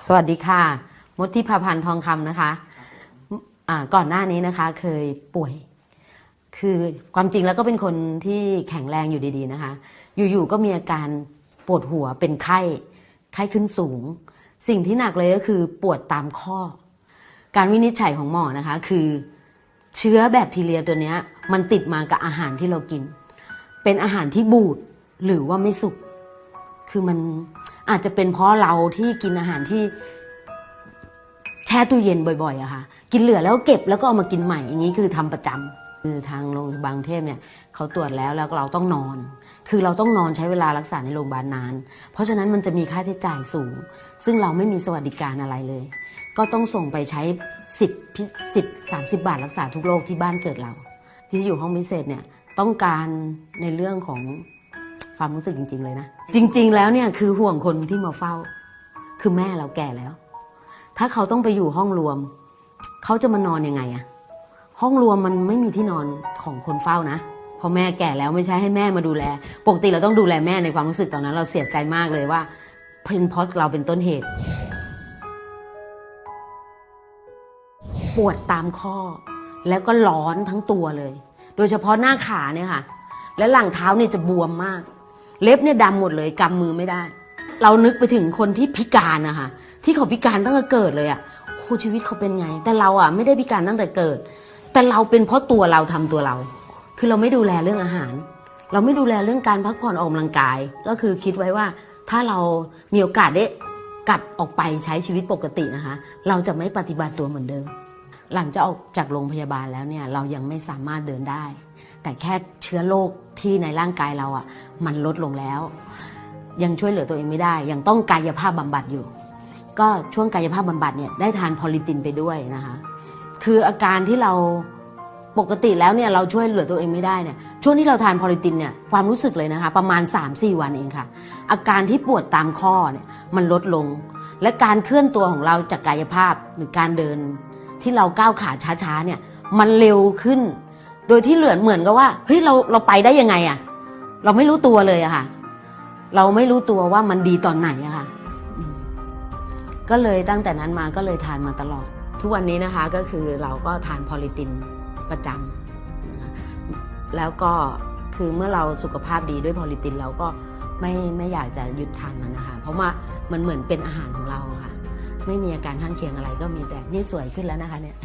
สวัสดีค่ะมดทิพาพันธ์ทองคำนะคะอ่าก่อนหน้านี้นะคะเคยป่วย คือความจริงแล้วก็เป็นคนที่แข็งแรงอยู่ดีๆนะคะ อยู่ๆก็มีอาการปวดหัวเป็นไข้ ไข้ขึ้นสูง สิ่งที่หนักเลยก็คือปวดตามข้อ การวินิจฉัยของหมอนะคะคือเชื้อแบคทีเรียตัวนี้มันติดมากับอาหารที่เรากิน เป็นอาหารที่บูดหรือว่าไม่สุก คือมัน อาจจะเป็นเพราะเราที่กินอาหารที่แช่ตู้เย็นบ่อยๆอะค่ะ กินเหลือแล้วเก็บแล้วก็เอามากินใหม่อย่างนี้คือทำประจำคือทางโรงพยาบาลเทพเนี่ยเขาตรวจแล้วแล้วเราต้องนอน คือเราต้องนอนใช้เวลารักษาในโรงพยาบาลนาน เพราะฉะนั้นมันจะมีค่าใช้จ่ายสูง ซึ่งเราไม่มีสวัสดิการอะไรเลย ก็ต้องส่งไปใช้สิทธิ์พิสิทธิ์สาบาทรักษาทุกโรคที่บ้านเกิดเรา ที่อยู่ห้องพิเศษเนี่ยต้องการในเรื่องของ ความรู้สึกจริง ๆ เลยนะ จริง ๆ แล้วเนี่ยคือห่วงคนที่มาเฝ้า คือแม่เราแก่แล้ว ถ้าเขาต้องไปอยู่ห้องรวม เขาจะมานอนยังไงอะห้องรวมมันไม่มีที่นอนของคนเฝ้านะพอแม่แก่แล้วไม่ใช่ให้แม่มาดูแล ปกติเราต้องดูแลแม่ในความรู้สึกตอนนั้น เราเสียใจมากเลยว่าเป็นพราะเราเป็นต้นเหตุ ปวดตามข้อ แล้วก็ร้อนทั้งตัวเลย โดยเฉพาะหน้าขาเนี่ยค่ะ และหลังเท้าเนี่ยจะบวมมาก เล็บเนี่ยดำหมดเลยกำมือไม่ได้ เรานึกไปถึงคนที่พิการนะคะที่เขาพิการตั้งแต่เกิดเลยอะ่ะโอ้ชีวิตเขาเป็นไง แต่เราอะ่ะไม่ได้พิการตั้งแต่เกิด แต่เราเป็นเพราะตัวเราทำตัวเรา คือเราไม่ดูแลเรื่องอาหาร เราไม่ดูแลเรื่องการพักผ่อนออกกำลังกาย ก็คือคิดไว้ว่าถ้าเรามีโอกาสได้กลับออกไปใช้ชีวิตปกตินะคะ เราจะไม่ปฏิบัติตัวเหมือนเดิม หลังจากออกจากโรงพยาบาลแล้วเนี่ยเรายังไม่สามารถเดินได้ แต่แค่เชื้อโรคที่ในร่างกายเราอะ่ะ มันลดลงแล้ว ยังช่วยเหลือตัวเองไม่ได้ ยังต้องกายภาพบำบัดอยู่ ก็ช่วงกายภาพบำบัดเนี่ยได้ทานพอลิตินไปด้วยนะคะคืออาการที่เราปกติแล้วเนี่ยเราช่วยเหลือตัวเองไม่ได้เนี่ยช่วงที่เราทานพอลิตินเนี่ยความรู้สึกเลยนะคะ ประมาณ 3-4 วันเองค่ะ อาการที่ปวดตามข้อเนี่ยมันลดลง และการเคลื่อนตัวของเราจากกายภาพหรือการเดิน ที่เราก้าวขาช้าๆเนี่ยมันเร็วขึ้น โดยที่เหลือนเหมือนกับว่าเฮ้ยเราเราไปได้ยังไงอะ เราไม่รู้ตัวเลยอะค่ะ เราไม่รู้ตัวว่ามันดีตอนไหนอะค่ะ ก็เลยตั้งแต่นั้นมาก็เลยทานมาตลอด ทุกวันนี้นะคะก็คือเราก็ทานพอลิตินประจำแล้วก็คือเมื่อเราสุขภาพดีด้วยพอลิตินเราก็ไม่ไม่อยากจะหยุดทานมันนะคะ เพราะว่ามันเหมือนเป็นอาหารของเราค่ะ ไม่มีอาการข้างเคียงอะไรก็มีแต่นี่สวยขึ้นแล้วนะคะเนี่ย